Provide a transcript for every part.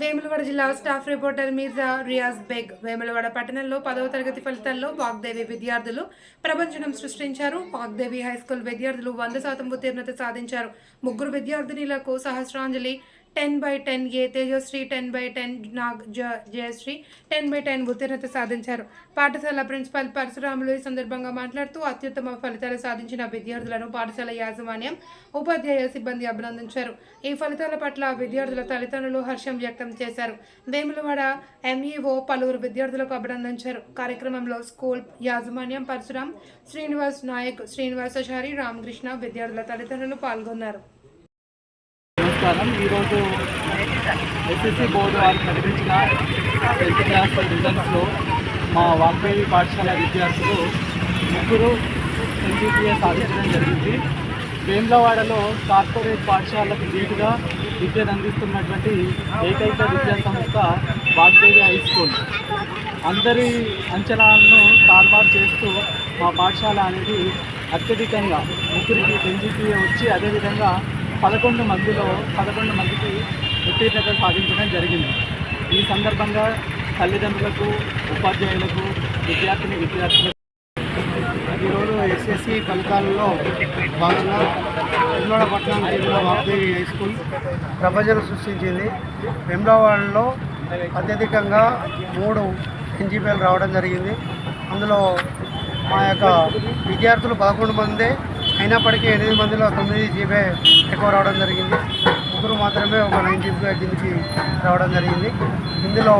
వేములవాడ జిల్లా staff reporter Mirza Riyaz Baig Vemulawada పట్టణంలో పదవ తరగతి ఫలితాల్లో వాగ్దేవి విద్యార్థులు ప్రపంచనం సృష్టించారు. వాగ్దేవి హై స్కూల్ విద్యార్థులు వంద శాతం ఉత్తీర్ణత సాధించారు. ముగ్గురు విద్యార్థినిలకు Sahasranjali ten by ten A Tejasri ten by ten Nag జ జయశ్రీ టెన్ బై టెన్ ఉత్తీర్ణత సాధించారు. పాఠశాల ప్రిన్సిపల్ పరశురాములు ఈ సందర్భంగా మాట్లాడుతూ అత్యుత్తమ ఫలితాలు సాధించిన విద్యార్థులను పాఠశాల యాజమాన్యం ఉపాధ్యాయ సిబ్బంది అభినందించారు. ఈ ఫలితాల పట్ల విద్యార్థుల తల్లిదండ్రులు హర్షం వ్యక్తం చేశారు. వేములవాడ ఎంఈఓ పలువురు విద్యార్థులకు అభినందించారు. కార్యక్రమంలో స్కూల్ యాజమాన్యం పరశురాం శ్రీనివాస్ నాయక్ శ్రీనివాసాచారి రామకృష్ణ విద్యార్థుల తల్లిదండ్రులు పాల్గొన్నారు. నమస్కారం. ఈరోజు ఎస్ఎస్సి బోర్డు వారు ప్రకటించిన టెన్త్ క్లాస్ రిజల్ట్స్లో మా వాగ్దేవి పాఠశాల విద్యార్థులు ముగ్గురు ఎన్జీపీఏ సాధించడం జరిగింది. వేములవాడలో కార్పొరేట్ పాఠశాలకు ధీటుగా విద్యను అందిస్తున్నటువంటి ఏకైక విద్యా సంస్థ వాగ్దేవి హై స్కూల్. అందరి అంచనాలను తారుమారు చేస్తూ మా పాఠశాల అనేది అత్యధికంగా ముగ్గురికి ఎన్జీపీఏ వచ్చి అదేవిధంగా పదకొండు మందిలో పదకొండు మందికి ఉత్తీర్ణత సాధించడం జరిగింది. ఈ సందర్భంగా తల్లిదండ్రులకు ఉపాధ్యాయులకు విద్యార్థిని విద్యార్థులకు ఈరోజు ఎస్ఎస్సి ఫలితాలలో భాగంగా వెమ్లవాడపట్నం జిల్లా వాగ్దేవి హై స్కూల్ ప్రపంచం సృష్టించింది. వెమ్లవాడలో అత్యధికంగా మూడు ఎన్జీపీలు రావడం జరిగింది. అందులో మా యొక్క విద్యార్థులు పదకొండు మంది అయినప్పటికీ ఎనిమిది మందిలో తొమ్మిది జీబే ఎక్కువ రావడం జరిగింది. ముగ్గురు మాత్రమే ఒక నైన్ జీబీ కిందికి రావడం జరిగింది. ఇందులో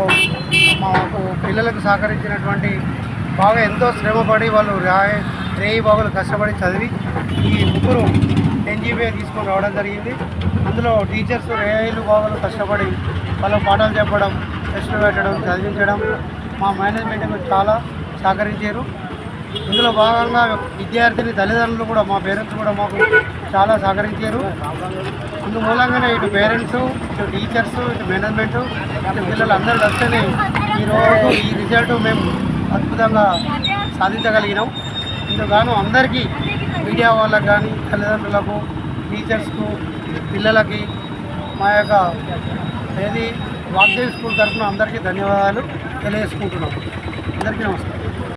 మాకు పిల్లలకు సహకరించినటువంటి బాగా ఎంతో శ్రమపడి వాళ్ళు రాయి రేయి బాబులు కష్టపడి చదివి ఈ ముగ్గురు టెన్ జీబీ తీసుకొని రావడం జరిగింది. అందులో టీచర్స్ రేయిలు బాబులు కష్టపడి వాళ్ళ పాఠాలు చెప్పడం టెస్టులు పెట్టడం చదివించడం మా మేనేజ్మెంట్కి చాలా సహకరించారు. ఇందులో భాగంగా విద్యార్థిని తల్లిదండ్రులు కూడా మా పేరెంట్స్ కూడా మాకు చాలా సహకరించారు. ఇందు మూలంగానే ఇటు పేరెంట్స్ ఇటు టీచర్స్ ఇటు మేనేజ్మెంట్ ఇటు పిల్లలు అందరూ కలిసి ఈరోజు ఈ రిజల్ట్ మేము అద్భుతంగా సాధించగలిగినాం. ఇందుకు అందరికీ మీడియా వాళ్ళకు కానీ తల్లిదండ్రులకు టీచర్స్కు పిల్లలకి మా యొక్క ఏది వాగ్దేవి స్కూల్ తరఫున అందరికీ ధన్యవాదాలు తెలియజేసుకుంటున్నాం. అందరికీ నమస్కారం.